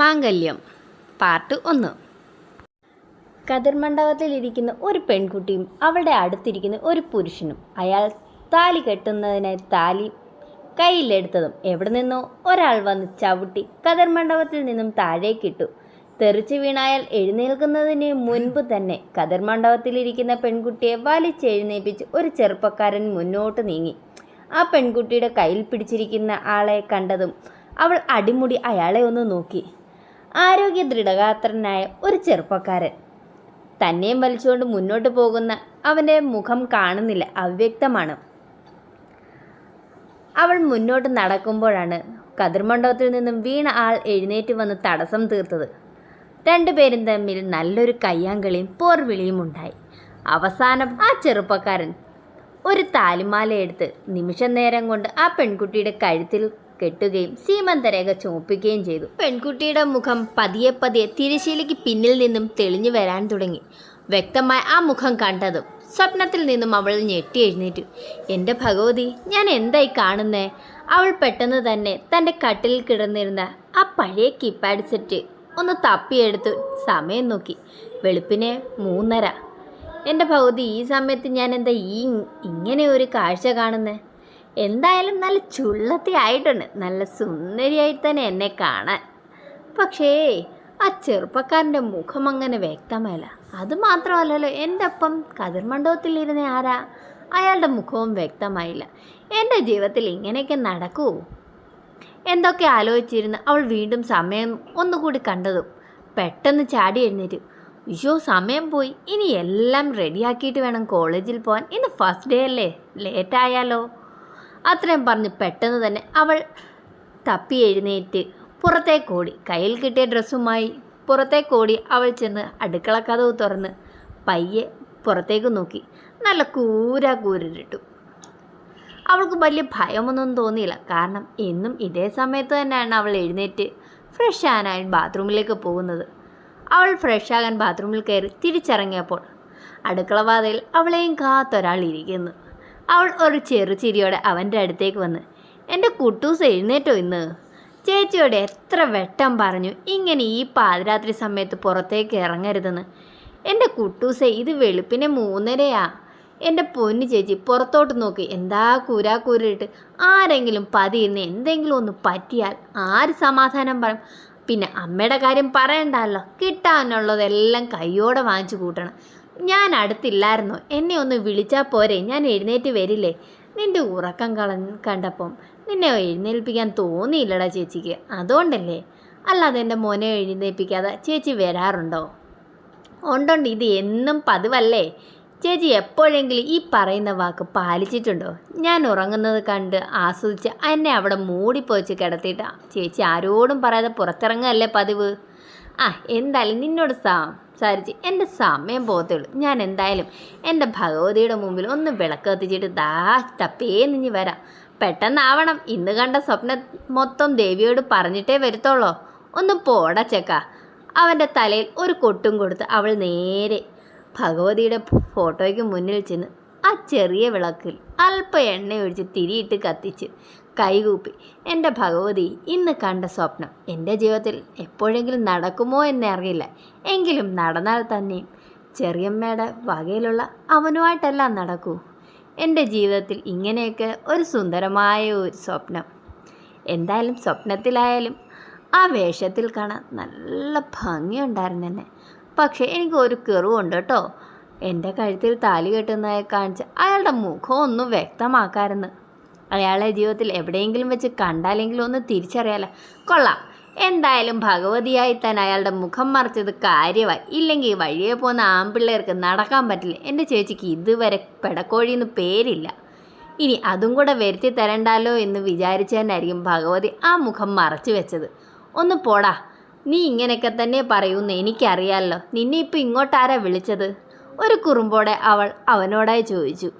മാംഗല്യം part ഒന്ന്. കതിർമണ്ഡപത്തിലിരിക്കുന്ന ഒരു പെൺകുട്ടിയും അവളുടെ അടുത്തിരിക്കുന്ന ഒരു പുരുഷനും അയാൾ താലി കെട്ടുന്നതിനായി താലി കയ്യിലെടുത്തതും എവിടെ നിന്നോ ഒരാൾ വന്ന് ചവിട്ടി കതിർമണ്ഡപത്തിൽ നിന്നും താഴേക്കിട്ടു തെറിച്ചു വീണായാൽ എഴുന്നേൽക്കുന്നതിന് മുൻപ് തന്നെ കതിർമണ്ഡപത്തിലിരിക്കുന്ന പെൺകുട്ടിയെ വലിച്ചെഴുന്നേൽപ്പിച്ച് ഒരു ചെറുപ്പക്കാരൻ മുന്നോട്ട് നീങ്ങി. ആ പെൺകുട്ടിയുടെ കയ്യിൽ പിടിച്ചിരിക്കുന്ന ആളെ കണ്ടതും അവൾ അടിമുടി അയാളെ ഒന്ന് നോക്കി. ആരോഗ്യ ദൃഢഗാത്രനായ ഒരു ചെറുപ്പക്കാരൻ. തന്നെയും വലിച്ചുകൊണ്ട് മുന്നോട്ട് പോകുന്ന അവന്റെ മുഖം കാണുന്നില്ല അവ്യക്തമാണ്. അവൾ മുന്നോട്ട് നടക്കുമ്പോഴാണ് കതിർമണ്ഡപത്തിൽ നിന്നും വീണ ആൾ എഴുന്നേറ്റ് വന്ന് തടസ്സം തീർത്തത്. രണ്ടുപേരും തമ്മിൽ നല്ലൊരു കയ്യാങ്കളിയും പോർവിളിയും ഉണ്ടായി. അവസാനം ആ ചെറുപ്പക്കാരൻ ഒരു താലിമാല എടുത്ത് നിമിഷ നേരം കൊണ്ട് ആ പെൺകുട്ടിയുടെ കഴുത്തിൽ കെട്ടുകയും സീമന്തരേഖ ചുമപ്പിക്കുകയും ചെയ്തു. പെൺകുട്ടിയുടെ മുഖം പതിയെ പതിയെ തിരശ്ശീലയ്ക്ക് പിന്നിൽ നിന്നും തെളിഞ്ഞു വരാൻ തുടങ്ങി. വ്യക്തമായി ആ മുഖം കണ്ടതും സ്വപ്നത്തിൽ നിന്നും അവൾ ഞെട്ടി എഴുന്നേറ്റു. എന്റെ ഭഗവതി ഞാൻ എന്തായി കാണുന്നേ? അവൾ പെട്ടെന്ന് തന്നെ തന്റെ കട്ടിലിൽ കിടന്നിരുന്ന ആ പഴയ കീപാഡ് സെറ്റ് ഒന്ന് തപ്പിയെടുത്ത് സമയം നോക്കി. വെളുപ്പിനെ മൂന്നര. എന്റെ ഭഗവതി ഈ സമയത്ത് ഞാൻ എന്താ ഈ ഇങ്ങനെ ഒരു കാഴ്ച കാണുന്നേ? എന്തായാലും നല്ല ചുള്ളത്തി ആയിട്ടുണ്ട്. നല്ല സുന്ദരിയായിട്ട് തന്നെ എന്നെ കാണാൻ. പക്ഷേ ആ ചെറുപ്പക്കാരന്റെ മുഖം അങ്ങനെ വ്യക്തമല്ല. അത് മാത്രമല്ലല്ലോ എന്റെ ഒപ്പം കതിർമണ്ഡപത്തിലിരുന്ന ആരാ? അയാളുടെ മുഖവും വ്യക്തമായില്ല. എന്റെ ജീവിതത്തിൽ ഇങ്ങനെയൊക്കെ നടക്കൂ? എന്തൊക്കെ ആലോചിച്ചിരുന്ന് അവൾ വീണ്ടും സമയം ഒന്നുകൂടി കണ്ടതും പെട്ടെന്ന് ചാടി എഴുന്നേറ്റ്. വിഷോ സമയം പോയി. ഇനി എല്ലാം റെഡിയാക്കിയിട്ട് വേണം കോളേജിൽ പോകാൻ ഇന്ന് ഫസ്റ്റ് ഡേ അല്ലേ? ലേറ്റായാലോ അത്രയും പറഞ്ഞ് പെട്ടെന്ന് തന്നെ അവൾ തപ്പി എഴുന്നേറ്റ് പുറത്തേക്കോടി കയ്യിൽ കിട്ടിയ ഡ്രസ്സുമായി പുറത്തേക്കോടി അവൾ ചെന്ന് അടുക്കള കഥവ് തുറന്ന് പയ്യെ പുറത്തേക്ക് നോക്കി. നല്ല കൂര കൂരിട്ടു. അവൾക്ക് വലിയ ഭയമൊന്നും തോന്നിയില്ല. കാരണം എന്നും ഇതേ സമയത്ത് തന്നെയാണ് അവൾ എഴുന്നേറ്റ് ഫ്രഷ് ആകാനായി ബാത്റൂമിലേക്ക് പോകുന്നത്. അവൾ ഫ്രഷ് ആകാൻ ബാത്റൂമിൽ കയറി തിരിച്ചിറങ്ങിയപ്പോൾ അടുക്കളവാതയിൽ അവളെയും കാത്തൊരാൾ ഇരിക്കുന്നു. അവൾ ഒരു ചെറു ചിരിയോടെ അവന്റെ അടുത്തേക്ക് വന്ന് എന്റെ കുട്ടൂസ് എഴുന്നേറ്റോ ഇന്ന്? ചേച്ചിയോട് എത്ര വെട്ടം പറഞ്ഞു ഇങ്ങനെ ഈ പാതിരാത്രി സമയത്ത് പുറത്തേക്ക് ഇറങ്ങരുതെന്ന്. എന്റെ കുട്ടൂസെ ഇത് വെളുപ്പിനെ മൂന്നരയാ. എന്റെ പൊന്നു ചേച്ചി പുറത്തോട്ട് നോക്കി എന്താ കൂരാ കൂരിട്ട് ആരെങ്കിലും പതിയിരുന്ന് എന്തെങ്കിലും ഒന്ന് പറ്റിയാൽ ആര് സമാധാനം പറയും? പിന്നെ അമ്മയുടെ കാര്യം പറയണ്ടല്ലോ കിട്ടാനുള്ളതെല്ലാം കൈയോടെ വാങ്ങിച്ചു കൂട്ടണം. ഞാൻ അടുത്തില്ലായിരുന്നു എന്നെ ഒന്ന് വിളിച്ചാൽ പോരെ. ഞാൻ എഴുന്നേറ്റ് വരില്ലേ? നിന്റെ ഉറക്കം കള കണ്ടപ്പം നിന്നെ എഴുന്നേൽപ്പിക്കാൻ തോന്നിയില്ലടാ ചേച്ചിക്ക്. അതുകൊണ്ടല്ലേ? അല്ലാതെ എന്റെ മോനെ എഴുന്നേൽപ്പിക്കാതെ ചേച്ചി വരാറുണ്ടോ? ഉണ്ടുണ്ട് ഇത് എന്നും പതിവല്ലേ? ചേച്ചി എപ്പോഴെങ്കിലും ഈ പറയുന്ന വാക്ക് പാലിച്ചിട്ടുണ്ടോ? ഞാൻ ഉറങ്ങുന്നത് കണ്ട് ആസ്വദിച്ച് എന്നെ അവിടെ മൂടിപ്പോച്ച് കിടത്തിയിട്ടാ. ചേച്ചി ആരോടും പറയാതെ പുറത്തിറങ്ങുകയല്ലേ പതിവ്? ആ എന്തായാലും നിന്നോട് സംസാരിച്ച് എന്റെ സമയം പോകത്തുള്ളൂ ഞാൻ എന്തായാലും എന്റെ ഭഗവതിയുടെ മുമ്പിൽ ഒന്ന് വിളക്ക് കത്തിച്ചിട്ട് ദാ തപ്പേ നിഞ്ഞ് വരാം. പെട്ടെന്നാവണം. ഇന്ന് കണ്ട സ്വപ്നം മൊത്തം ദേവിയോട് പറഞ്ഞിട്ടേ വരുത്തോളോ ഒന്ന് പോട അവന്റെ തലയിൽ ഒരു കൊട്ടും കൊടുത്ത് അവൾ നേരെ ഭഗവതിയുടെ ഫോട്ടോയ്ക്ക് മുന്നിൽ ചെന്ന് ആ ചെറിയ വിളക്കിൽ അല്പ എണ്ണ ഒഴിച്ച് തിരിയിട്ട് കത്തിച്ച് കൈകൂപ്പി. എന്റെ ഭഗവതി ഇന്ന് കണ്ട സ്വപ്നം എന്റെ ജീവിതത്തിൽ എപ്പോഴെങ്കിലും നടക്കുമോ എന്നെ അറിയില്ല. എങ്കിലും നടന്നാൽ തന്നെയും. ചെറിയമ്മയുടെ വകയിലുള്ള അവനുമായിട്ടല്ല നടക്കൂ. എന്റെ ജീവിതത്തിൽ ഇങ്ങനെയൊക്കെ ഒരു സുന്ദരമായ ഒരു സ്വപ്നം. എന്തായാലും സ്വപ്നത്തിലായാലും ആ വേഷത്തിൽ കാണാൻ നല്ല ഭംഗിയുണ്ടായിരുന്നു എന്നെ. പക്ഷേ എനിക്ക് ഒരു കെറുവുണ്ട് കേട്ടോ. എന്റെ കഴുത്തിൽ താലി കെട്ടുന്നതായി കാണിച്ച് അയാളുടെ മുഖം ഒന്നും വ്യക്തമാക്കാമായിരുന്നു അയാളെ ജീവിതത്തിൽ എവിടെയെങ്കിലും വെച്ച് കണ്ടാലെങ്കിലും ഒന്ന് തിരിച്ചറിയാലോ. കൊള്ളാം. എന്തായാലും ഭഗവതിയായി തന്നെ അയാളുടെ മുഖം മറിച്ചത് കാര്യമായി. ഇല്ലെങ്കിൽ വഴിയെ പോകുന്ന ആമ്പിള്ളേർക്ക് നടക്കാൻ പറ്റില്ല. എന്റെ ചേച്ചിക്ക് ഇതുവരെ പെടക്കോഴിന്ന് പേരില്ല. ഇനി അതും കൂടെ വരുത്തി തരണ്ടാലോ എന്ന് വിചാരിച്ചു തന്നെയായിരിക്കും ഭഗവതി ആ മുഖം മറച്ചു വെച്ചത്. ഒന്ന് പോടാ. നീ ഇങ്ങനെയൊക്കെ തന്നെ പറയൂന്ന് എനിക്കറിയാമല്ലോ നിന്നെ ഇപ്പം ഇങ്ങോട്ടാരാ വിളിച്ചത്? ഒരു കുറുമ്പോടെ അവൾ അവനോടായി ചോദിച്ചു.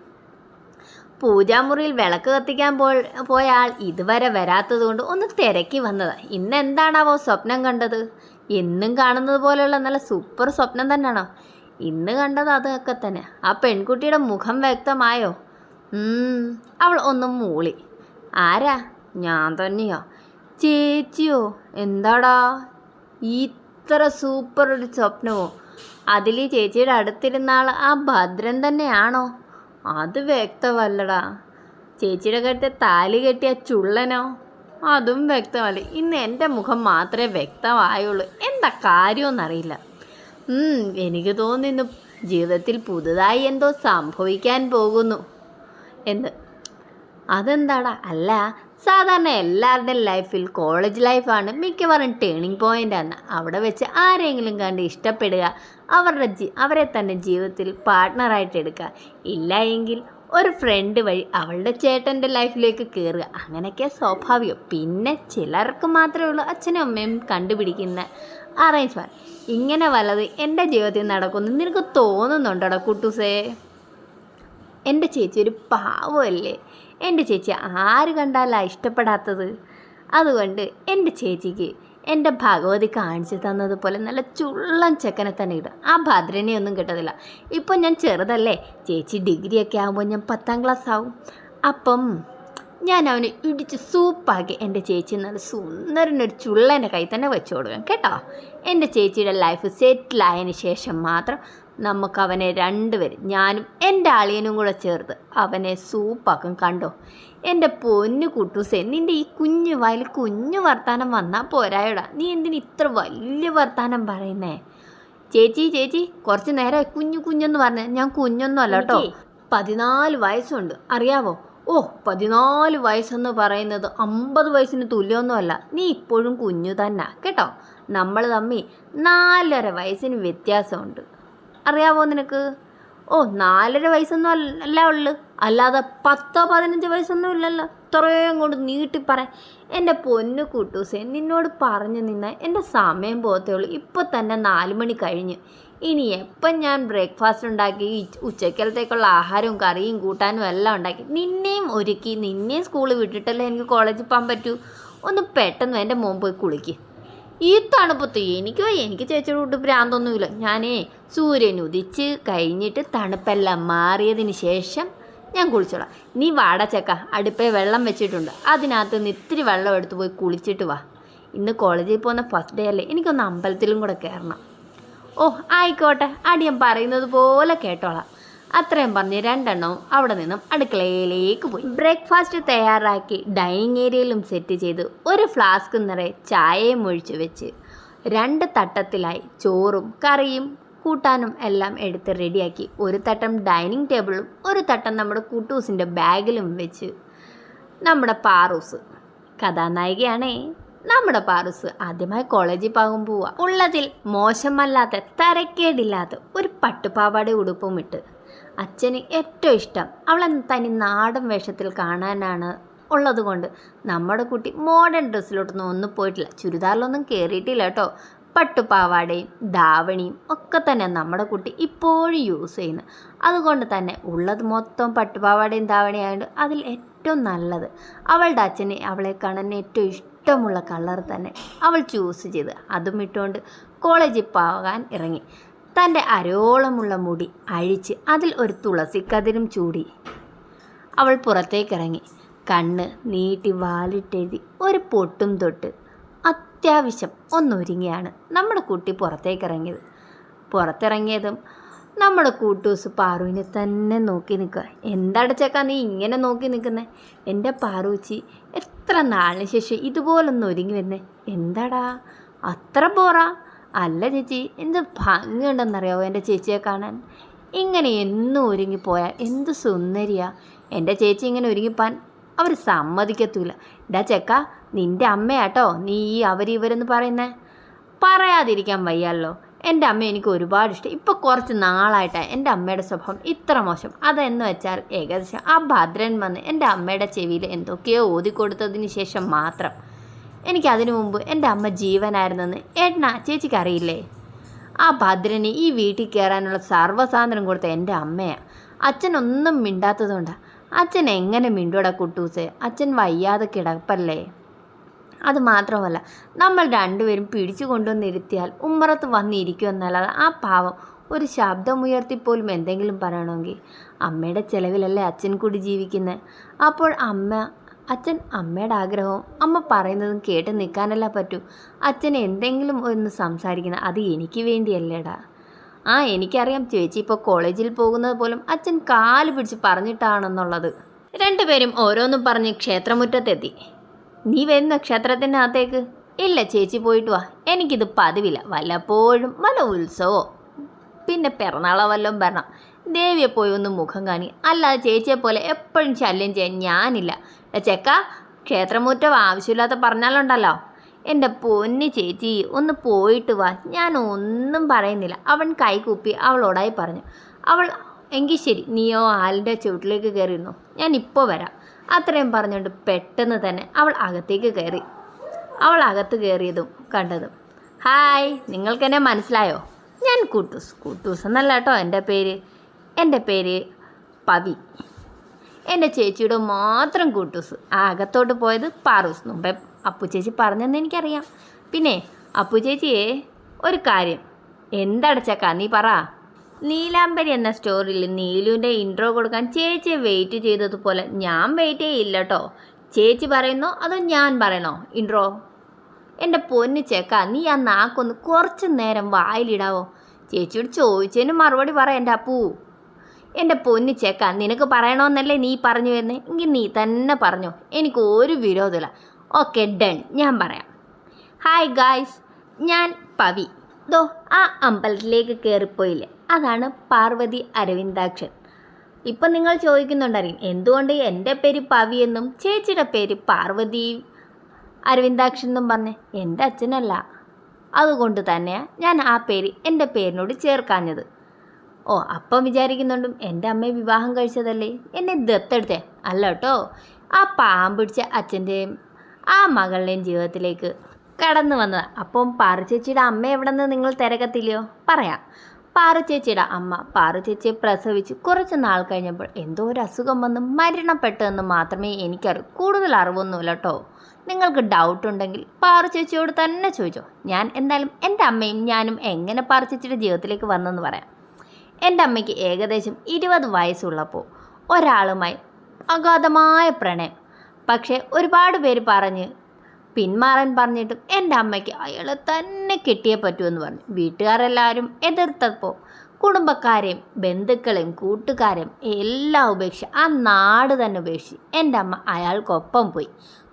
പൂജാമുറിയിൽ വിളക്ക് കത്തിക്കാൻ പോ പോയ ആൾ ഇതുവരെ വരാത്തതുകൊണ്ട് ഒന്ന് തിരക്കി വന്നതാണ് ഇന്ന് എന്താണാവോ സ്വപ്നം കണ്ടത്? എന്നും കാണുന്നത് പോലെയുള്ള നല്ല സൂപ്പർ സ്വപ്നം തന്നെയാണോ? ഇന്ന് കണ്ടത് അതൊക്കെ തന്നെ. ആ പെൺകുട്ടിയുടെ മുഖം വ്യക്തമായോ? അവൾ ഒന്നും മൂളി. ആരാ? ഞാൻ തന്നെയോ. ചേച്ചിയോ? എന്താടാ? ഇത്ര സൂപ്പർ ഒരു സ്വപ്നമോ? അതിൽ ചേച്ചിയുടെ അടുത്തിരുന്ന ആൾ ആ ഭദ്രൻ തന്നെയാണോ? അത് വ്യക്തമല്ലടാ. ചേച്ചിയുടെ കഴുത്തെ താലി കെട്ടിയ ചുള്ളനോ? അതും വ്യക്തമല്ല. ഇന്ന് എന്റെ മുഖം മാത്രമേ വ്യക്തമായുള്ളൂ. എന്താ കാര്യമൊന്നറിയില്ല എനിക്ക് തോന്നുന്നു ജീവിതത്തിൽ പുതുതായി എന്തോ സംഭവിക്കാൻ പോകുന്നു എന്ന്. അതെന്താടാ? അല്ല സാധാരണ എല്ലാവരുടെയും ലൈഫിൽ കോളേജ് ലൈഫാണ് മിക്കവാറും ടേണിംഗ് പോയിന്റ് ആണ് അവിടെ വെച്ച് ആരെങ്കിലും കണ്ട് ഇഷ്ടപ്പെടുക അവരുടെ ജീ അവരെ തന്നെ ജീവിതത്തിൽ പാർട്ട്ണറായിട്ട് എടുക്കുക. ഇല്ല എങ്കിൽ ഒരു ഫ്രണ്ട് വഴി അവളുടെ ചേട്ടന്റെ ലൈഫിലേക്ക് കയറുക അങ്ങനെയൊക്കെ സ്വാഭാവികം. പിന്നെ ചിലർക്ക് മാത്രമേ ഉള്ളൂ അച്ഛനും അമ്മയും കണ്ടുപിടിക്കുന്ന അറേഞ്ച് മാർ ഇങ്ങനെ വല്ലത് എന്റെ ജീവിതത്തിൽ നടക്കുന്നു. നിനക്ക് തോന്നുന്നുണ്ടോടാ കുട്ടൂസേ? എന്റെ ചേച്ചി ഒരു പാവമല്ലേ? എന്റെ ചേച്ചി ആര് കണ്ടാലാ ഇഷ്ടപ്പെടാത്തത്? അതുകൊണ്ട് എന്റെ ചേച്ചിക്ക് എന്റെ ഭഗവതി കാണിച്ചു തന്നതുപോലെ നല്ല ചുള്ളൻ ചെക്കനെ തന്നെ ഇടും. ആ ഭദ്രനെ ഒന്നും കിട്ടത്തില്ല. ഇപ്പം ഞാൻ ചെറുതല്ലേ. ചേച്ചി ഡിഗ്രിയൊക്കെ ആകുമ്പോൾ ഞാൻ പത്താം ക്ലാസ് ആവും. അപ്പം ഞാൻ അവനെ ഇടിച്ച് സൂപ്പാക്കി എന്റെ ചേച്ചി നല്ല സുന്ദരനൊരു ചുള്ളന്റെ കൈ തന്നെ വെച്ചു കൊടുക്കാം. കേട്ടോ? എന്റെ ചേച്ചിയുടെ ലൈഫ് സെറ്റിലായതിന് ശേഷം മാത്രം നമുക്ക് അവനെ രണ്ടുപേരും ഞാനും എന്റെ അളിയനും കൂടെ ചേർത്ത് അവനെ സൂപ്പാക്കും. കണ്ടോ? എന്റെ പൊന്നു കുട്ടൂസേ നിന്റെ ഈ കുഞ്ഞു വായിൽ കുഞ്ഞു വർത്താനം വന്നാൽ പോരായോടാ. നീ എന്തിന് ഇത്ര വലിയ വർത്താനം പറയുന്നേ? ചേച്ചി ചേച്ചി കുറച്ച് നേരം കുഞ്ഞു കുഞ്ഞെന്ന് പറഞ്ഞ. ഞാൻ കുഞ്ഞൊന്നും അല്ല കേട്ടോ. പതിനാല് വയസ്സുണ്ട്. അറിയാവോ? ഓ പതിനാല് വയസ്സെന്ന് പറയുന്നത് അമ്പത് വയസ്സിന് തുല്യമൊന്നുമല്ല നീ ഇപ്പോഴും കുഞ്ഞു തന്നെ. കേട്ടോ? നമ്മൾ തമ്മി നാലര വയസ്സിന് വ്യത്യാസമുണ്ട്. അറിയാവോ നിനക്ക്? ഓ നാലര വയസ്സൊന്നും അല്ല- ഉള്ളു. അല്ലാതെ പത്തോ പതിനഞ്ച് വയസ്സൊന്നും ഇല്ലല്ലോ. ഇത്രയും കൊണ്ട് നീട്ടി പറ. എന്റെ പൊന്നു കുട്ടൂസേ നിന്നോട് പറഞ്ഞു നിന്നാൽ എന്റെ സമയം പോകത്തേ ഉള്ളൂ. ഇപ്പോൾ തന്നെ നാല് മണി കഴിഞ്ഞ്. ഇനി എപ്പം ഞാൻ ബ്രേക്ക്ഫാസ്റ്റ് ഉണ്ടാക്കി ഉച്ചക്കലത്തേക്കുള്ള ആഹാരവും കറിയും കൂട്ടാനും എല്ലാം ഉണ്ടാക്കി. നിന്നെയും ഒരുക്കി നിന്നെയും സ്കൂളിൽ വിട്ടിട്ടല്ലേ എനിക്ക് കോളേജിൽ പോകാൻ പറ്റൂ? ഒന്ന് പെട്ടെന്ന് എന്റെ മോൻ പോയി കുളിക്ക്. ഈ തണുപ്പത്ത് എനിക്കോ എനിക്ക് ചേച്ചിയുടെ കൂട്ട് ഭ്രാന്തൊന്നുമില്ല. ഞാനേ സൂര്യൻ ഉദിച്ച് കഴിഞ്ഞിട്ട് തണുപ്പെല്ലാം മാറിയതിന് ശേഷം ഞാൻ കുളിച്ചോളാം. നീ വാടച്ചക്ക ചക്ക. അടുപ്പേ വെള്ളം വെച്ചിട്ടുണ്ട്. അതിനകത്ത് നിന്ന് ഇത്തിരി വെള്ളം എടുത്ത് പോയി കുളിച്ചിട്ട് വാ. ഇന്ന് കോളേജിൽ പോകുന്ന ഫസ്റ്റ് ഡേ അല്ലേ? എനിക്കൊന്ന് അമ്പലത്തിലും കൂടെ കയറണം. ഓ ആയിക്കോട്ടെ. അടിയൻ പറയുന്നത് പോലെ കേട്ടോളാം. അത്രയും പറഞ്ഞ് രണ്ടെണ്ണവും അവിടെ നിന്നും അടുക്കളയിലേക്ക് പോയി. ബ്രേക്ക്ഫാസ്റ്റ് തയ്യാറാക്കി ഡൈനിങ് ഏരിയയിലും സെറ്റ് ചെയ്ത് ഒരു ഫ്ലാസ്ക് നിറയെ ചായയും ഒഴിച്ചു വെച്ച് രണ്ട് തട്ടത്തിലായി ചോറും കറിയും കൂട്ടാനും എല്ലാം എടുത്ത് റെഡിയാക്കി ഒരു തട്ടം ഡൈനിങ് ടേബിളും ഒരു തട്ടം നമ്മുടെ കുട്ടൂസിന്റെ ബാഗിലും വെച്ച് നമ്മുടെ പാറൂസ്. കഥാനായികയാണേ നമ്മുടെ പാറൂസ് ആദ്യമായി കോളേജിൽ പാകും പോവുക. ഉള്ളതിൽ മോശമല്ലാത്ത തരക്കേടില്ലാത്ത ഒരു പട്ടുപാവാട ഉടുപ്പും ഇട്ട് അച്ഛന് ഏറ്റവും ഇഷ്ടം അവളെ തനി നാടൻ വേഷത്തിൽ കാണാനാണ് ഉള്ളതുകൊണ്ട്. നമ്മുടെ കുട്ടി മോഡേൺ ഡ്രസ്സിലോട്ടൊന്നും ഒന്നും പോയിട്ടില്ല. ചുരിദാറിലൊന്നും കയറിയിട്ടില്ല കേട്ടോ. പട്ടുപാവാടയും ധാവണിയും ഒക്കെ തന്നെ നമ്മുടെ കുട്ടി ഇപ്പോഴും യൂസ് ചെയ്യുന്നു. അതുകൊണ്ട് തന്നെ ഉള്ളത് മൊത്തം പട്ടുപാവാടയും ധാവണിയായതുകൊണ്ട് അതിൽ ഏറ്റവും നല്ലത് അവളുടെ അച്ഛന് അവളെ കാണാൻ ഏറ്റവും ഇഷ്ടമുള്ള കളർ തന്നെ അവൾ ചൂസ് ചെയ്ത്. അതും ഇട്ടുകൊണ്ട് കോളേജിൽ പോകാൻ ഇറങ്ങി. തന്റെ അരോളമുള്ള മുടി അഴിച്ച് അതിൽ ഒരു തുളസിക്കതിരും ചൂടി. അവൾ പുറത്തേക്കിറങ്ങി. കണ്ണ് നീട്ടി വാലിട്ടെഴുതി ഒരു പൊട്ടും തൊട്ട് അത്യാവശ്യം ഒന്നൊരുങ്ങിയാണ് നമ്മുടെ കുട്ടി പുറത്തേക്കിറങ്ങിയത്. പുറത്തിറങ്ങിയതും നമ്മുടെ കൂട്ടൂസ് പാറുവിനെ തന്നെ നോക്കി നിൽക്കുക. എന്താണ് ചേക്കാ നീ ഇങ്ങനെ നോക്കി നിൽക്കുന്നത് എന്റെ പാറൂച്ചി എത്ര നാളിന് ശേഷം ഇതുപോലൊന്ന് ഒരുങ്ങി വന്നേ എന്താടാ? അത്ര പോറാ? അല്ല ചേച്ചി എന്ത് ഭംഗിയുണ്ടെന്നറിയാവോ എന്റെ ചേച്ചിയെ കാണാൻ? ഇങ്ങനെ എന്നും ഒരുങ്ങിപ്പോയാൽ എന്ത് സുന്ദരിയാ. എന്റെ ചേച്ചി ഇങ്ങനെ ഒരുങ്ങിപ്പാൻ അവർ സമ്മതിക്കത്തൂല. ഇതാ ചെക്ക നിന്റെ അമ്മയാട്ടോ നീ ഈ അവരിവരെന്ന് പറയുന്നേ? പറയാതിരിക്കാൻ വയ്യല്ലോ. എന്റെ അമ്മ എനിക്ക് ഒരുപാട് ഇഷ്ടം ഇപ്പോൾ കുറച്ച് നാളായിട്ടാണ് എന്റെ അമ്മയുടെ സ്വഭാവം ഇത്ര മോശം. അതെന്ന് വെച്ചാൽ ഏകദേശം ആ ഭദ്രൻ വന്ന് എന്റെ അമ്മയുടെ ചെവിയിൽ എന്തൊക്കെയോ ഓതിക്കൊടുത്തതിന് ശേഷം മാത്രം. എനിക്ക് അതിനു മുമ്പ് എന്റെ അമ്മ ജീവനായിരുന്നെന്ന് ഏട്ടനാ ചേച്ചിക്ക് അറിയില്ലേ? ആ ഭദ്രന് ഈ വീട്ടിൽ കയറാനുള്ള സർവസാധനം കൊടുത്ത എന്റെ അമ്മയാണ് അച്ഛനൊന്നും മിണ്ടാത്തതുകൊണ്ടാണ് അച്ഛൻ എങ്ങനെ മിണ്ടൂടാ കുട്ടൂസേ? അച്ഛൻ വയ്യാതെ കിടപ്പല്ലേ? അത് മാത്രമല്ല നമ്മൾ രണ്ടുപേരും പിടിച്ചു കൊണ്ടുവന്നിരുത്തിയാൽ ഉമ്മറത്ത് വന്നിരിക്കുമെന്നല്ലാതെ ആ പാവം ഒരു ശബ്ദമുയർത്തിപ്പോലും എന്തെങ്കിലും പറയണമെങ്കിൽ അമ്മയുടെ ചിലവിലല്ലേ അച്ഛൻ കൂടി ജീവിക്കുന്നത് അപ്പോൾ അമ്മ അച്ഛൻ അമ്മയുടെ ആഗ്രഹവും അമ്മ പറയുന്നതും കേട്ട് നിൽക്കാനല്ല പറ്റൂ. അച്ഛൻ എന്തെങ്കിലും ഒന്ന് സംസാരിക്കുന്ന അത് എനിക്ക് വേണ്ടിയല്ലേടാ. ആ എനിക്കറിയാം ചേച്ചി ഇപ്പോൾ കോളേജിൽ പോകുന്നത് പോലും അച്ഛൻ കാൽ പിടിച്ച് പറഞ്ഞിട്ടാണെന്നുള്ളത്. രണ്ടുപേരും ഓരോന്നും പറഞ്ഞ് ക്ഷേത്രമുറ്റത്തെത്തി. നീ വരുന്ന ക്ഷേത്രത്തിനകത്തേക്ക് ഇല്ല ചേച്ചി പോയിട്ട് വാ. എനിക്കിത് പതിവില്ല. വല്ലപ്പോഴും വല്ല ഉത്സവമോ പിന്നെ പിറന്നാളോ വല്ലതും വരണം. ദേവിയെ പോയി ഒന്ന് മുഖം കാണി. അല്ലാതെ ചേച്ചിയെ പോലെ എപ്പോഴും ശല്യം ചെയ്യാൻ ഞാനില്ല. ചെക്ക ക്ഷേത്രമുറ്റം ആവശ്യമില്ലാത്ത പറഞ്ഞാലുണ്ടല്ലോ. എന്റെ പൊന്നി ചേച്ചി ഒന്ന് പോയിട്ട് വാ. ഞാൻ ഒന്നും പറയുന്നില്ല. അവൻ കൈകൂപ്പി അവളോടായി പറഞ്ഞു. അവൾ എങ്കിൽ ശരി നീയോ ആലിന്റെ ചുവട്ടിലേക്ക് കയറിയിരുന്നു? ഞാൻ ഇപ്പോൾ വരാം. അത്രയും പറഞ്ഞുകൊണ്ട് പെട്ടെന്ന് തന്നെ അവൾ അകത്തേക്ക് കയറി. അവൾ അകത്ത് കയറിയതും കണ്ടതും. ഹായ് നിങ്ങൾക്കെന്നെ മനസ്സിലായോ? ഞാൻ കൂട്ടൂസ് കൂട്ടൂസ് എന്നല്ല കേട്ടോ എന്റെ പേര്. എന്റെ പേര് പവി. എന്റെ ചേച്ചിയുടെ മാത്രം കൂട്ടൂസ്. അകത്തോട്ട് പോയത് പാറൂസ് മുമ്പേ. അപ്പു ചേച്ചി പറഞ്ഞെന്ന് എനിക്കറിയാം. പിന്നെ അപ്പു ചേച്ചിയെ ഒരു കാര്യം. എന്തടച്ചക്ക നീ പറ. നീലാംബരി എന്ന സ്റ്റോറിയിൽ നീലുവിന്റെ ഇൻട്രോ കൊടുക്കാൻ ചേച്ചിയെ വെയിറ്റ് ചെയ്തതുപോലെ ഞാൻ വെയിറ്റ് ചെയ്യില്ല കേട്ടോ ചേച്ചി പറയുന്നോ അതോ ഞാൻ പറയണോ? ഇൻട്രോ എന്റെ പൊന്ന് ചേക്ക നീ ആ നാക്കൊന്ന് കുറച്ച് നേരം വായിലിടാവോ. ചേച്ചിയോട് ചോദിച്ചതിന് മറുപടി പറ എന്റെ അപ്പൂ. എന്റെ പൊന്നി ചേക്ക നിനക്ക് പറയണമെന്നല്ലേ നീ പറഞ്ഞു എന്ന് എങ്കിൽ നീ തന്നെ പറഞ്ഞു. എനിക്ക് ഒരു വിരോധമില്ല. Okay done. ഞാൻ പറയാം. ഹായ് ഗായ്സ് ഞാൻ പവി. ദോ ആ അമ്പലത്തിലേക്ക് കയറിപ്പോയില്ലേ അതാണ് പാർവതി അരവിന്ദാക്ഷൻ. ഇപ്പം നിങ്ങൾ ചോദിക്കുന്നുണ്ടായിരിക്കും എന്തുകൊണ്ട് എന്റെ പേര് പവി എന്നും ചേച്ചിയുടെ പേര് പാർവതി അരവിന്ദാക്ഷൻ എന്നും പറഞ്ഞ്? എന്റെ അച്ഛനല്ല. അതുകൊണ്ട് തന്നെയാണ് ഞാൻ ആ പേര് എന്റെ പേരിനോട് ചേർക്കാഞ്ഞത്. ഓ അപ്പം വിചാരിക്കുന്നുണ്ടും എന്റെ അമ്മയെ വിവാഹം കഴിച്ചതല്ലേ? എന്നെ ദത്തെടുത്തേ. അല്ല കേട്ടോ ആ പാമ്പ് പിടിച്ച അച്ഛന്റെയും ആ മകളുടെയും ജീവിതത്തിലേക്ക് കടന്നു വന്നത്. അപ്പം പാറുചേച്ചിയുടെ അമ്മ എവിടെന്ന് നിങ്ങൾ തിരക്കത്തില്ലയോ? പറയാം. പാറുചേച്ചിയുടെ അമ്മ പാറുചേച്ചിയെ പ്രസവിച്ച് കുറച്ച് നാൾ കഴിഞ്ഞപ്പോൾ എന്തോ ഒരു അസുഖം വന്ന് മരണപ്പെട്ടു എന്ന് മാത്രമേ എനിക്കറിയൂ കൂടുതൽ അറിവൊന്നുമില്ല കേട്ടോ. നിങ്ങൾക്ക് ഡൗട്ട് ഉണ്ടെങ്കിൽ പാറുചേച്ചിയോട് തന്നെ ചോദിച്ചോ. ഞാൻ എന്തായാലും എന്റെ അമ്മയും ഞാനും എങ്ങനെ പാറുചേച്ചിയുടെ ജീവിതത്തിലേക്ക് വന്നെന്ന് പറയാം. എന്റെ അമ്മയ്ക്ക് ഏകദേശം ഇരുപത് വയസ്സുള്ളപ്പോൾ ഒരാളുമായി അഗാധമായ പ്രണയം. പക്ഷേ ഒരുപാട് പേര് പറഞ്ഞ് പിന്മാറാൻ പറഞ്ഞിട്ടും എന്റെ അമ്മയ്ക്ക് അയാളെ തന്നെ കിട്ടിയേ പറ്റുമെന്ന് പറഞ്ഞു. വീട്ടുകാരെല്ലാവരും എതിർത്തപ്പോൾ കുടുംബക്കാരെയും ബന്ധുക്കളെയും കൂട്ടുകാരെയും എല്ലാം ഉപേക്ഷിച്ച് ആ നാട് തന്നെ ഉപേക്ഷിച്ച് എന്റെ അമ്മ അയാൾക്കൊപ്പം പോയി.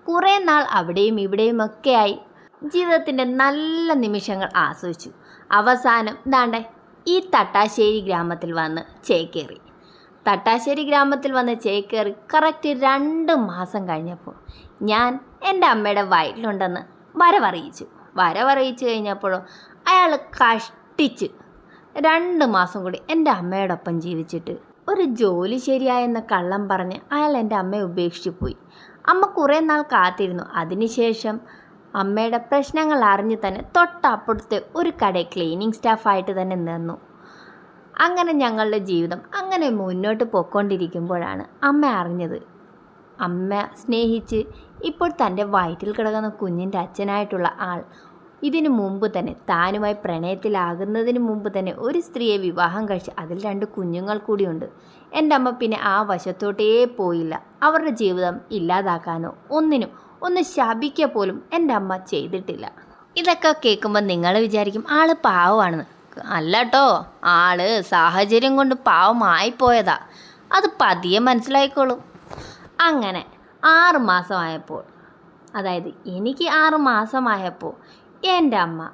കുറേ നാൾ അവിടെയും ഇവിടെയും ഒക്കെയായി ജീവിതത്തിന്റെ നല്ല നിമിഷങ്ങൾ ആസ്വദിച്ചു. അവസാനം ദാണ്ടെ ഈ തട്ടാശ്ശേരി ഗ്രാമത്തിൽ വന്ന് ചേക്കേറി. തട്ടാശ്ശേരി ഗ്രാമത്തിൽ വന്ന് ചേക്കേറി കറക്റ്റ് രണ്ട് മാസം കഴിഞ്ഞപ്പോൾ ഞാൻ എന്റെ അമ്മയുടെ വയറ്റിലുണ്ടെന്ന് വരവറിയിച്ചു. വരവറിയിച്ചു കഴിഞ്ഞപ്പോഴോ അയാൾ കഷ്ടിച്ച് രണ്ട് മാസം കൂടി എന്റെ അമ്മയോടൊപ്പം ജീവിച്ചിട്ട് ഒരു ജോലി ശരിയായെന്ന കള്ളം പറഞ്ഞ് അയാൾ എന്റെ അമ്മയെ ഉപേക്ഷിച്ച് പോയി. അമ്മ കുറേ നാൾ കാത്തിരുന്നു. അതിനുശേഷം അമ്മയുടെ പ്രശ്നങ്ങൾ അറിഞ്ഞ് തന്നെ തൊട്ടപ്പുറത്തെ ഒരു കടയിൽ ക്ലീനിങ് സ്റ്റാഫായിട്ട് തന്നെ നിന്നു. അങ്ങനെ ഞങ്ങളുടെ ജീവിതം അങ്ങനെ മുന്നോട്ട് പോയിക്കൊണ്ടിരിക്കുമ്പോഴാണ് അമ്മ അറിഞ്ഞത്. അമ്മ സ്നേഹിച്ച് ഇപ്പോൾ തന്റെ വയറ്റിൽ കിടക്കുന്ന കുഞ്ഞിന്റെ അച്ഛനായിട്ടുള്ള ആൾ. ഇതിനു മുമ്പ് തന്നെ താനുമായി പ്രണയത്തിലാകുന്നതിന് മുമ്പ് തന്നെ ഒരു സ്ത്രീയെ വിവാഹം കഴിച്ച് അതിൽ രണ്ട് കുഞ്ഞുങ്ങൾ കൂടിയുണ്ട്. എന്റെ അമ്മ പിന്നെ ആ വശത്തോട്ടേ പോയില്ല. അവരുടെ ജീവിതം ഇല്ലാതാക്കാനോ ഒന്നിനും ഒന്ന് ശപിക്കുക പോലും എന്റെ അമ്മ ചെയ്തിട്ടില്ല. ഇതൊക്കെ കേൾക്കുമ്പോൾ നിങ്ങൾ വിചാരിക്കും ആൾ പാവമാണെന്ന്. അല്ല കേട്ടോ ആൾ സാഹചര്യം കൊണ്ട് പാവമായി പോയതാ അത് പതിയെ മനസ്സിലായിക്കോളും. അങ്ങനെ ആറ് മാസമായപ്പോൾ അതായത് എനിക്ക് ആറ് മാസമായപ്പോൾ എന്റെ അമ്മ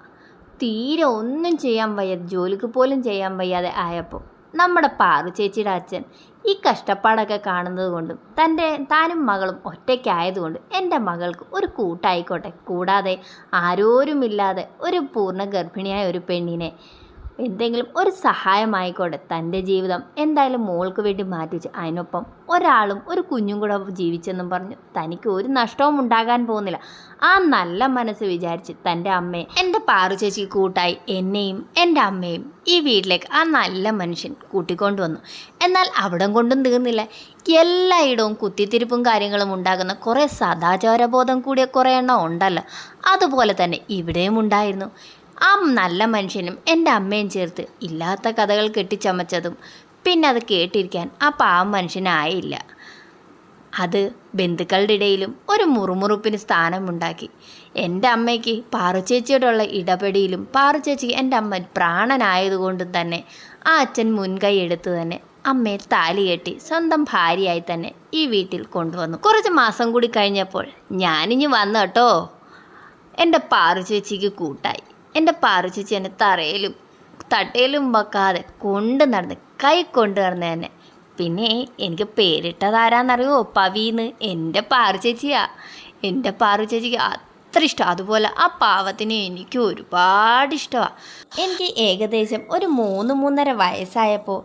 തീരെ ഒന്നും ചെയ്യാൻ വയ്യാതെ ജോലിക്ക് പോലും ചെയ്യാൻ വയ്യാതെ ആയപ്പോൾ നമ്മുടെ പാറു ചേച്ചിയുടെ അച്ഛൻ ഈ കഷ്ടപ്പാടൊക്കെ കാണുന്നത് കൊണ്ടും തന്റെ താനും മകളും ഒറ്റയ്ക്കായതുകൊണ്ട് എന്റെ മകൾക്ക് ഒരു കൂട്ടായിക്കോട്ടെ. കൂടാതെ ആരോരുമില്ലാതെ ഒരു പൂർണ ഗർഭിണിയായ ഒരു പെണ്ണിനെ എന്തെങ്കിലും ഒരു സഹായമായിക്കോട്ടെ തന്റെ ജീവിതം എന്തായാലും മോൾക്ക് വേണ്ടി മാറ്റിച്ച്. അതിനൊപ്പം ഒരാളും ഒരു കുഞ്ഞും കൂടെ ജീവിച്ചെന്നും പറഞ്ഞു. തനിക്ക് ഒരു നഷ്ടവും ഉണ്ടാകാൻ പോകുന്നില്ല. ആ നല്ല മനസ്സ് വിചാരിച്ച് തന്റെ അമ്മയെ എന്റെ പാറു ചേച്ചിക്ക് കൂട്ടായി എന്നെയും എന്റെ അമ്മയും ഈ വീട്ടിലേക്ക് ആ നല്ല മനുഷ്യൻ കൂട്ടിക്കൊണ്ടുവന്നു എന്നാൽ അവിടം കൊണ്ടും തീർന്നില്ല. എല്ലായിടവും കുത്തിത്തിരിപ്പും കാര്യങ്ങളും ഉണ്ടാകുന്ന കുറേ സദാചാരബോധം കൂടിയ കുറേ എണ്ണം ഉണ്ടല്ലോ. അതുപോലെ തന്നെ ഇവിടെയും ഉണ്ടായിരുന്നു. ആ നല്ല മനുഷ്യനും എന്റെ അമ്മയും ചേർത്ത് ഇല്ലാത്ത കഥകൾ കെട്ടിച്ചമച്ചതും പിന്നെ അത് കേട്ടിരിക്കാൻ ആ പാവം മനുഷ്യനായില്ല. അത് ബന്ധുക്കളുടെ ഇടയിലും ഒരു മുറുമുറുപ്പിന് സ്ഥാനമുണ്ടാക്കി. എന്റെ അമ്മയ്ക്ക് പാറുചേച്ചിയോടുള്ള ഇടപെടിയിലും പാറുചേച്ചിക്ക് എന്റെ അമ്മ പ്രാണനായതുകൊണ്ടും തന്നെ ആ അച്ഛൻ മുൻകൈ എടുത്തു തന്നെ അമ്മയെ താലി കെട്ടി സ്വന്തം ഭാര്യയായി തന്നെ ഈ വീട്ടിൽ കൊണ്ടുവന്നു. കുറച്ച് മാസം കൂടി കഴിഞ്ഞപ്പോൾ ഞാനിഞ്ഞ് വന്നു കേട്ടോ. എന്റെ പാറു ചേച്ചിക്ക് കൂട്ടായി. എന്റെ പാറു ചേച്ചി എന്നെ തറയിലും തട്ടയിലും വെക്കാതെ കൊണ്ട് നടന്ന് കൈ കൊണ്ട് നടന്ന് തന്നെ. പിന്നെ എനിക്ക് പേരിട്ടതാരാന്നറിയോ? പവീന്ന്. എന്റെ പാറു ചേച്ചിയാ. എന്റെ പാറു ചേച്ചിക്ക് അത്ര ഇഷ്ടം. അതുപോലെ ആ പാവത്തിന് എനിക്ക് ഒരുപാട് ഇഷ്ടമാണ് എനിക്ക് ഏകദേശം ഒരു മൂന്ന് മൂന്നര വയസ്സായപ്പോൾ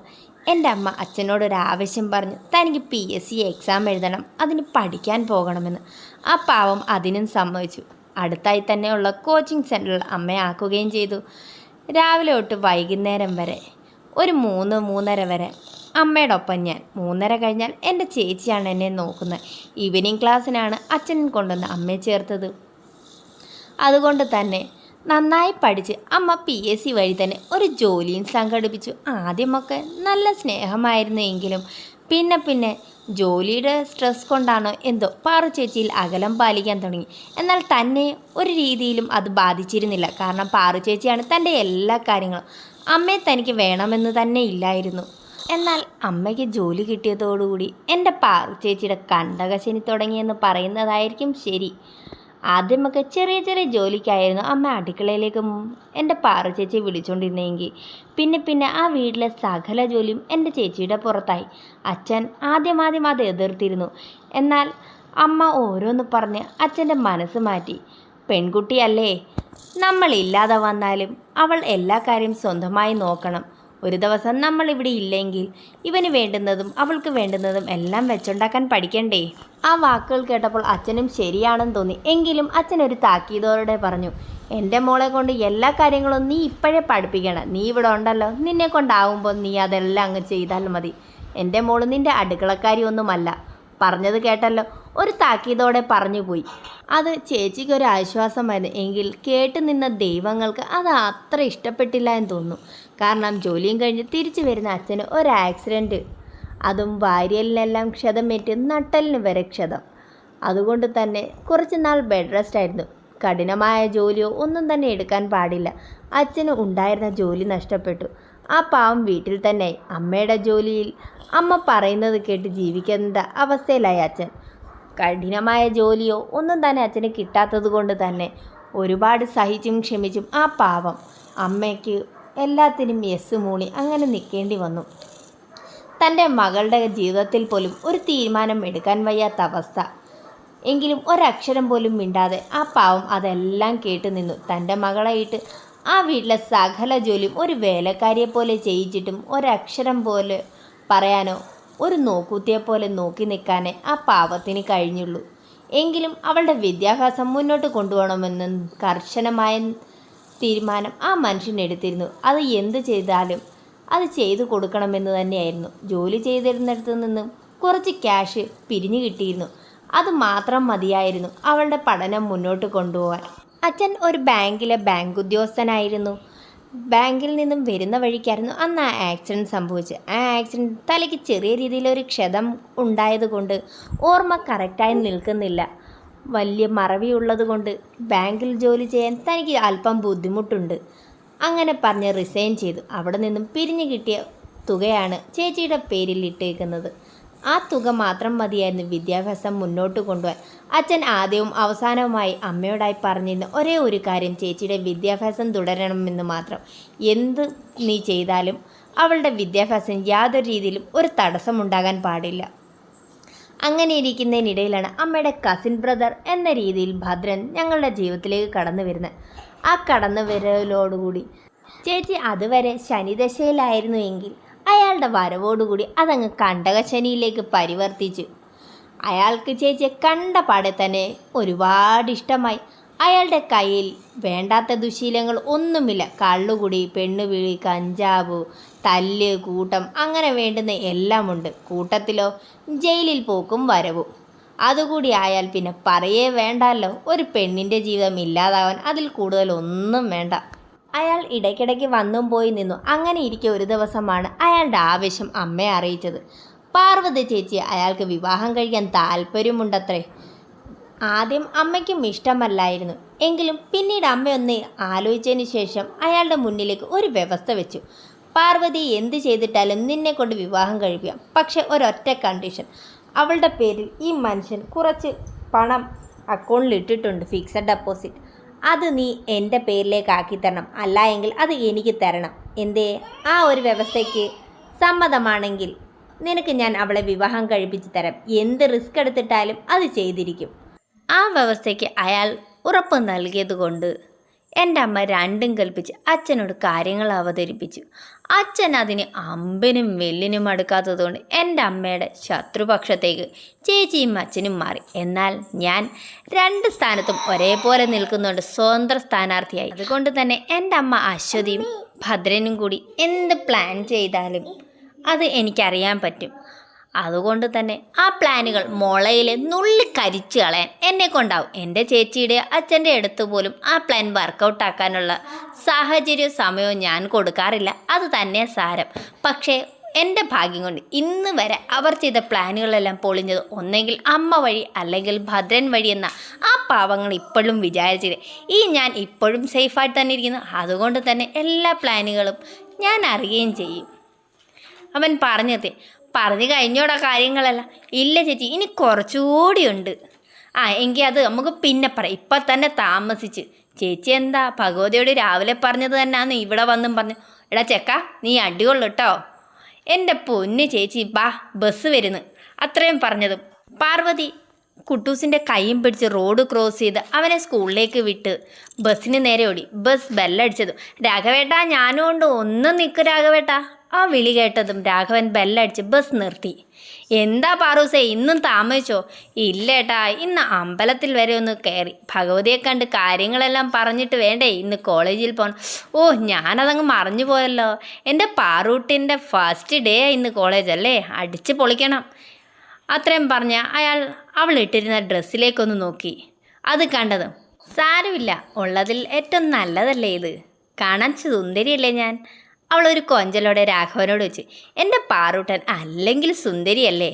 എന്റെ അമ്മ അച്ഛനോട് ഒരു ആവശ്യം പറഞ്ഞു തനിക്ക് പി എസ് സി എക്സാം എഴുതണം. അതിന് പഠിക്കാൻ പോകണമെന്ന്. ആ പാവം അതിനും സമ്മതിച്ചു. അടുത്തായി തന്നെയുള്ള കോച്ചിങ് സെന്ററിൽ അമ്മയാക്കുകയും ചെയ്തു. രാവിലെ തൊട്ട് വൈകുന്നേരം വരെ ഒരു മൂന്ന് മൂന്നര വരെ. അമ്മയുടെ ഒപ്പം ഞാൻ. മൂന്നര കഴിഞ്ഞാൽ എന്റെ ചേച്ചിയാണ് എന്നെ നോക്കുന്നത്. ഈവനിങ് ക്ലാസ്സിനാണ് അച്ഛൻ കൊണ്ടുവന്ന് അമ്മയെ ചേർത്തത്. അതുകൊണ്ട് തന്നെ നന്നായി പഠിച്ച് അമ്മ പി എസ് സി വഴി തന്നെ ഒരു ജോലിയും സംഘടിപ്പിച്ചു. ആദ്യമൊക്കെ നല്ല സ്നേഹമായിരുന്നു എങ്കിലും പിന്നെ പിന്നെ ജോലിയുടെ സ്ട്രെസ് കൊണ്ടാണോ എന്തോ പാറു ചേച്ചിയിൽ അകലം പാലിക്കാൻ തുടങ്ങി. എന്നാൽ തന്നെ ഒരു രീതിയിലും അത് ബാധിച്ചിരുന്നില്ല. കാരണം പാറു ചേച്ചിയാണ് തന്റെ എല്ലാ കാര്യങ്ങളും. അമ്മയെ തനിക്ക് വേണമെന്ന് തന്നെ ഇല്ലായിരുന്നു. എന്നാൽ അമ്മയ്ക്ക് ജോലി കിട്ടിയതോടുകൂടി എന്റെ പാറു ചേച്ചിയുടെ കണ്ടകശനി തുടങ്ങിയെന്ന് പറയുന്നതായിരിക്കും ശരി. ആദ്യമൊക്കെ ചെറിയ ചെറിയ ജോലിക്കായിരുന്നു അമ്മ അടുക്കളയിലേക്ക് എന്റെ പാറ ചേച്ചി വിളിച്ചുകൊണ്ടിരുന്നെങ്കിൽ പിന്നെ പിന്നെ ആ വീട്ടിലെ സകല ജോലിയും എന്റെ ചേച്ചിയുടെ പുറത്തായി. അച്ഛൻ ആദ്യം ആദ്യം അത് എതിർത്തിരുന്നു. എന്നാൽ അമ്മ ഓരോന്ന് പറഞ്ഞ് അച്ഛന്റെ മനസ്സ് മാറ്റി. പെൺകുട്ടിയല്ലേ നമ്മളില്ലാതെ വന്നാലും അവൾ എല്ലാ കാര്യം സ്വന്തമായി നോക്കണം. ഒരു ദിവസം നമ്മൾ ഇവിടെ ഇല്ലെങ്കിൽ ഇവന് വേണ്ടുന്നതും അവൾക്ക് വേണ്ടുന്നതും എല്ലാം വെച്ചുണ്ടാക്കാൻ പഠിക്കണ്ടേ? ആ വാക്കുകൾ കേട്ടപ്പോൾ അച്ഛനും ശരിയാണെന്ന് തോന്നി. എങ്കിലും അച്ഛൻ ഒരു താക്കീതോടെ പറഞ്ഞു എന്റെ മോളെ കൊണ്ട് എല്ലാ കാര്യങ്ങളും നീ ഇപ്പോഴേ പഠിപ്പിക്കണം. നീ ഇവിടെ ഉണ്ടല്ലോ. നിന്നെ കൊണ്ടാവുമ്പോൾ നീ അതെല്ലാം അങ്ങ് ചെയ്താൽ മതി. എന്റെ മോൾ നിന്റെ അടുക്കളക്കാരി ഒന്നുമല്ല. പറഞ്ഞത് കേട്ടല്ലോ. ഒരു താക്കീതോടെ പറഞ്ഞു പോയി അത് ചേച്ചിക്ക് ഒരു ആശ്വാസമായിരുന്നു. എങ്കിൽ കേട്ടു നിന്ന ദൈവങ്ങൾക്ക് അത് അത്ര ഇഷ്ടപ്പെട്ടില്ല എന്ന് തോന്നുന്നു. കാരണം ജോലിയും കഴിഞ്ഞ് തിരിച്ചു വരുന്ന അച്ഛന് ഒരു ആക്സിഡന്റ് അതും വാരിയലിനെല്ലാം ക്ഷതമേറ്റ് നട്ടലിന് വരെ ക്ഷതം. അതുകൊണ്ട് തന്നെ കുറച്ച് നാൾ ബെഡ് റെസ്റ്റ് ആയിരുന്നു. കഠിനമായ ജോലിയോ ഒന്നും തന്നെ എടുക്കാൻ പാടില്ല. അച്ഛന് ഉണ്ടായിരുന്ന ജോലി നഷ്ടപ്പെട്ടു. ആ പാവം വീട്ടിൽ തന്നെ അമ്മയുടെ ജോലിയിൽ അമ്മ പറയുന്നത് കേട്ട് ജീവിക്കുന്ന അവസ്ഥയിലായി അച്ഛൻ. കഠിനമായ ജോലിയോ ഒന്നും തന്നെ അച്ഛന് കിട്ടാത്തത് കൊണ്ട് തന്നെ ഒരുപാട് സഹിച്ചും ക്ഷമിച്ചും ആ പാവം അമ്മയ്ക്ക് എല്ലാത്തിനും യെസ് മൂളി അങ്ങനെ നിൽക്കേണ്ടി വന്നു. തന്റെ മകളുടെ ജീവിതത്തിൽ പോലും ഒരു തീരുമാനം എടുക്കാൻ വയ്യാത്ത അവസ്ഥ. എങ്കിലും ഒരക്ഷരം പോലും മിണ്ടാതെ ആ പാവം അതെല്ലാം കേട്ട് നിന്നു. തന്റെ മകളായിട്ട് ആ വീട്ടിലെ സകല ജോലിയും ഒരു വേലക്കാരിയെ പോലെ ചെയ്യിച്ചിട്ടും ഒരക്ഷരം പോലെ പറയാനോ ഒരു നോക്കൂത്തിയെ പോലെ നോക്കി നിൽക്കാനേ ആ പാവത്തിന് കഴിഞ്ഞുള്ളൂ. എങ്കിലും അവളുടെ വിദ്യാഭ്യാസം മുന്നോട്ട് കൊണ്ടുപോകണമെന്ന് കർശനമായ തീരുമാനം ആ മനുഷ്യൻ എടുത്തിരുന്നു. അത് എന്ത് ചെയ്താലും അത് ചെയ്തു കൊടുക്കണമെന്ന് തന്നെയായിരുന്നു. ജോലി ചെയ്തിരുന്നിടത്തു നിന്നും കുറച്ച് ക്യാഷ് പിരിഞ്ഞു കിട്ടിയിരുന്നു. അത് മാത്രം മതിയായിരുന്നു അവളുടെ പഠനം മുന്നോട്ട് കൊണ്ടുപോകാൻ. അച്ഛൻ ഒരു ബാങ്കിലെ ബാങ്ക് ഉദ്യോഗസ്ഥനായിരുന്നു. ബാങ്കിൽ നിന്നും വരുന്ന വഴിക്കായിരുന്നു അന്ന് ആ ആക്സിഡന്റ് സംഭവിച്ചത്. ആ ആക്സിഡന്റ് തലയ്ക്ക് ചെറിയ രീതിയിലൊരു ക്ഷതം ഉണ്ടായതുകൊണ്ട് ഓർമ്മ കറക്റ്റായി നിൽക്കുന്നില്ല. വലിയ മറവിയുള്ളത് കൊണ്ട് ബാങ്കിൽ ജോലി ചെയ്യാൻ തനിക്ക് അല്പം ബുദ്ധിമുട്ടുണ്ട്. അങ്ങനെ പറഞ്ഞ് റിസൈൻ ചെയ്തു. അവിടെ നിന്നും പിരിഞ്ഞു കിട്ടിയ തുകയാണ് ചേച്ചിയുടെ പേരിൽ ഇട്ടേക്കുന്നത്. ആ തുക മാത്രം മതിയായിരുന്നു വിദ്യാഭ്യാസം മുന്നോട്ട് കൊണ്ടുപോകാൻ. അച്ഛൻ ആദ്യവും അവസാനവുമായി അമ്മയോടായി പറഞ്ഞിരുന്ന ഒരേ ഒരു കാര്യം ചേച്ചിയുടെ വിദ്യാഭ്യാസം തുടരണമെന്ന് മാത്രം. എന്ത് നീ ചെയ്താലും അവളുടെ വിദ്യാഭ്യാസം യാതൊരു രീതിയിലും ഒരു തടസ്സമുണ്ടാകാൻ പാടില്ല. അങ്ങനെ ഇരിക്കുന്നതിനിടയിലാണ് അമ്മയുടെ കസിൻ ബ്രദർ എന്ന രീതിയിൽ ഭദ്രൻ ഞങ്ങളുടെ ജീവിതത്തിലേക്ക് കടന്നു വരുന്നത്. ആ കടന്നു വരലോടുകൂടി ചേച്ചി അതുവരെ ശനിദശയിലായിരുന്നു എങ്കിൽ അയാളുടെ വരവോടുകൂടി അതങ്ങ് കണ്ടകശനിയിലേക്ക് പരിവർത്തിച്ചു. അയാൾക്ക് ചേച്ചിയെ കണ്ട പാടെ തന്നെ ഒരുപാട് ഇഷ്ടമായി. അയാളുടെ കയ്യിൽ വേണ്ടാത്ത ദുശീലങ്ങൾ ഒന്നുമില്ല. കള്ളുകുടി പെണ്ണുവിളി കഞ്ചാവ് തല്ല് കൂട്ടം അങ്ങനെ വേണ്ടുന്ന എല്ലാമുണ്ട്. കൂട്ടത്തിലോ ജയിലിൽ പോക്കും വരവും. അതുകൂടി ആയാൽ പിന്നെ പറയേ വേണ്ടല്ലോ. ഒരു പെണ്ണിന്റെ ജീവിതം ഇല്ലാതാവാൻ അതിൽ കൂടുതൽ ഒന്നും വേണ്ട. അയാൾ ഇടയ്ക്കിടയ്ക്ക് വന്നും പോയി നിന്നു. അങ്ങനെ ഇരിക്കെ ഒരു ദിവസമാണ് അയാളുടെ ആവേശം അമ്മയെ അറിയിച്ചത്. പാർവതി ചേച്ചി അയാൾക്ക് വിവാഹം കഴിക്കാൻ താല്പര്യമുണ്ടത്രേ. ആദ്യം അമ്മയ്ക്കും ഇഷ്ടമല്ലായിരുന്നു. എങ്കിലും പിന്നീട് അമ്മയൊന്ന് ആലോചിച്ചതിന് ശേഷം അയാളുടെ മുന്നിലേക്ക് ഒരു വ്യവസ്ഥ വെച്ചു. പാർവതി എന്ത് ചെയ്തിട്ടാലും നിന്നെ കൊണ്ട് വിവാഹം കഴിപ്പിക്കാം പക്ഷെ ഒരൊറ്റ കണ്ടീഷൻ അവളുടെ പേരിൽ ഈ മനുഷ്യൻ കുറച്ച് പണം അക്കൗണ്ടിൽ ഇട്ടിട്ടുണ്ട് ഫിക്സഡ് ഡെപ്പോസിറ്റ് അത് നീ എന്റെ പേരിലേക്ക് ആക്കി തരണം. അല്ല എങ്കിൽ അത് എനിക്ക് തരണം. എന്തേ? ആ ഒരു വ്യവസ്ഥയ്ക്ക് സമ്മതമാണെങ്കിൽ നിനക്ക് ഞാൻ അവളെ വിവാഹം കഴിപ്പിച്ച് തരാം. എന്ത് റിസ്ക് എടുത്തിട്ടാലും അത് ചെയ്തിരിക്കും. ആ വ്യവസ്ഥയ്ക്ക് അയാൾ ഉറപ്പ് നൽകിയതുകൊണ്ട് എന്റെ അമ്മ രണ്ടും കൽപ്പിച്ച് അച്ഛനോട് കാര്യങ്ങൾ അവതരിപ്പിച്ചു. അച്ഛൻ അതിന് അമ്പിനും വെല്ലിനും അടുക്കാത്തതുകൊണ്ട് എന്റെ അമ്മയുടെ ശത്രുപക്ഷത്തേക്ക് ചേച്ചിയും അച്ഛനും മാറി. എന്നാൽ ഞാൻ രണ്ട് സ്ഥാനത്തും ഒരേപോലെ നിൽക്കുന്നുണ്ട്. സ്വതന്ത്ര സ്ഥാനാർത്ഥിയായി. അതുകൊണ്ട് തന്നെ എന്റെ അമ്മ അശ്വതിയും ഭദ്രനും കൂടി എന്ത് പ്ലാൻ ചെയ്താലും അത് എനിക്കറിയാൻ പറ്റും. അതുകൊണ്ട് തന്നെ ആ പ്ലാനുകൾ മുളയിൽ നുള്ളി കരിച്ചു കളയാൻ എന്നെ കൊണ്ടാവും. എന്റെ ചേച്ചിയുടെ അച്ഛന്റെ അടുത്ത് പോലും ആ പ്ലാൻ വർക്കൗട്ട് ആക്കാനുള്ള സാഹചര്യവും സമയവും ഞാൻ കൊടുക്കാറില്ല. അത് തന്നെ സാരം. പക്ഷേ എന്റെ ഭാഗ്യം കൊണ്ട് ഇന്ന് വരെ അവർ ചെയ്ത പ്ലാനുകളെല്ലാം പൊളിഞ്ഞത് ഒന്നെങ്കിൽ അമ്മ വഴി അല്ലെങ്കിൽ ഭദ്രൻ വഴി എന്ന ആ പാവങ്ങൾ ഇപ്പോഴും വിചാരിച്ചത് ഈ ഞാൻ ഇപ്പോഴും സേഫായിട്ട് തന്നെ ഇരിക്കുന്നു. അതുകൊണ്ട് തന്നെ എല്ലാ പ്ലാനുകളും ഞാൻ അറിയുകയും ചെയ്യും. അവൻ പറഞ്ഞത് പറഞ്ഞു കഴിഞ്ഞോടാ കാര്യങ്ങളെല്ലാം. ഇല്ല ചേച്ചി. ഇനി കുറച്ചുകൂടി ഉണ്ട്. ആ എങ്കിൽ അത് നമുക്ക് പിന്നെ പറയാം. ഇപ്പം തന്നെ താമസിച്ച്. ചേച്ചി എന്താ? ഭഗവതിയോട് രാവിലെ പറഞ്ഞത് തന്നെയാന്ന് ഇവിടെ വന്നും പറഞ്ഞു. എടാ ചെക്ക നീ അടികൊള്ളു കേട്ടോ എന്റെ പൊന്ന് ചേച്ചി ബാ ബസ് വരുന്നു. അത്രയും പറഞ്ഞത്. പാർവതി കുട്ടൂസിന്റെ കൈയും പിടിച്ച് റോഡ് ക്രോസ് ചെയ്ത് അവനെ സ്കൂളിലേക്ക് വിട്ട് ബസ്സിന് നേരെ ഓടി. ബസ് ബെല്ലടിച്ചതും. രാഘവേട്ടാ ഞാനും കൊണ്ട് ഒന്നും നിൽക്ക് രാഘവേട്ടാ. ആ വിളി കേട്ടതും രാഘവൻ ബെല്ലടിച്ച് ബസ് നിർത്തി. എന്താ പാറൂസേ ഇന്നും താമസിച്ചോ? ഇല്ലേട്ടാ ഇന്ന് അമ്പലത്തിൽ വരെ ഒന്ന് കയറി ഭഗവതിയെ കണ്ട് കാര്യങ്ങളെല്ലാം പറഞ്ഞിട്ട് വേണ്ടേ ഇന്ന് കോളേജിൽ പോകണം ഓ ഞാനതങ്ങ് മറിഞ്ഞു പോയല്ലോ. എന്റെ പാറൂട്ടിന്റെ ഫസ്റ്റ് ഡേ ഇന്ന് കോളേജ് അല്ലേ? അടിച്ച് പൊളിക്കണം. അത്രയും പറഞ്ഞ അയാൾ അവൾ ഇട്ടിരുന്ന ഡ്രസ്സിലേക്കൊന്ന് നോക്കി. അത് കണ്ടത് സാരമില്ല ഉള്ളതിൽ ഏറ്റവും നല്ലതല്ലേ ഇത്? കാണാൻ സുന്ദരിയല്ലേ ഞാൻ? അവളൊരു കൊഞ്ചലോടെ രാഘവനോട് വെച്ച് എന്റെ പാറൂട്ടൻ അല്ലെങ്കിൽ സുന്ദരിയല്ലേ?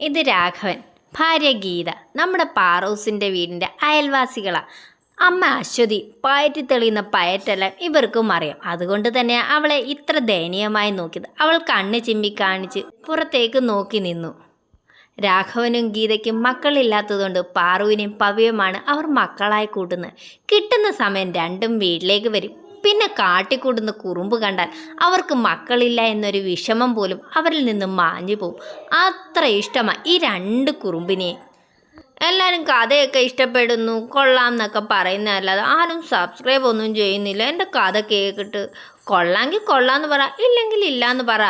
ഇത് രാഘവൻ ഭാര്യ ഗീത നമ്മുടെ പാറൂസിന്റെ വീടിന്റെ അയൽവാസികളാണ് അമ്മ അശ്വതി പയറ്റി തെളിയുന്ന പയറ്റെല്ലാം ഇവർക്കും അറിയാം. അതുകൊണ്ട് തന്നെ അവളെ ഇത്ര ദയനീയമായി നോക്കിയത്. അവൾ കണ്ണ് ചിമ്മി കാണിച്ച് പുറത്തേക്ക് നോക്കി നിന്നു. രാഘവനും ഗീതയ്ക്കും മക്കളില്ലാത്തതുകൊണ്ട് പാറുവിനെയും പവ്യമാണ് അവർ മക്കളായി കൂട്ടുന്നത്. കിട്ടുന്ന സമയം രണ്ടും വീട്ടിലേക്ക് വരും. പിന്നെ കാട്ടിക്കൂടുന്ന കുറുമ്പ് കണ്ടാൽ അവർക്ക് മക്കളില്ല എന്നൊരു വിഷമം പോലും അവരിൽ നിന്ന് മാഞ്ഞു പോവും. അത്ര ഇഷ്ടമാണ് ഈ രണ്ട് കുറുമ്പിനെ. എല്ലാവരും കഥയൊക്കെ ഇഷ്ടപ്പെടുന്നു കൊള്ളാം എന്നൊക്കെ പറയുന്നതല്ലാതെ ആരും സബ്സ്ക്രൈബ് ഒന്നും ചെയ്യുന്നില്ല. എന്റെ കഥ കേട്ടിട്ട് കൊള്ളാമെങ്കിൽ കൊള്ളാമെന്ന് പറ ഇല്ലെങ്കിൽ ഇല്ല എന്ന് പറ.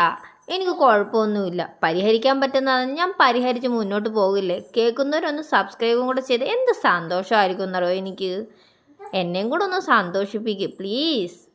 എനിക്ക് കുഴപ്പമൊന്നുമില്ല. പരിഹരിക്കാൻ പറ്റുന്നതാണ്. ഞാൻ പരിഹരിച്ച് മുന്നോട്ട് പോകില്ലേ? കേൾക്കുന്നവരൊന്ന് സബ്സ്ക്രൈബും കൂടെ ചെയ്ത് എന്ത് സന്തോഷമായിരിക്കും എന്നറിയോ എനിക്ക്? എന്നെയും കൂടെ ഒന്ന് സന്തോഷിപ്പിക്കും പ്ലീസ്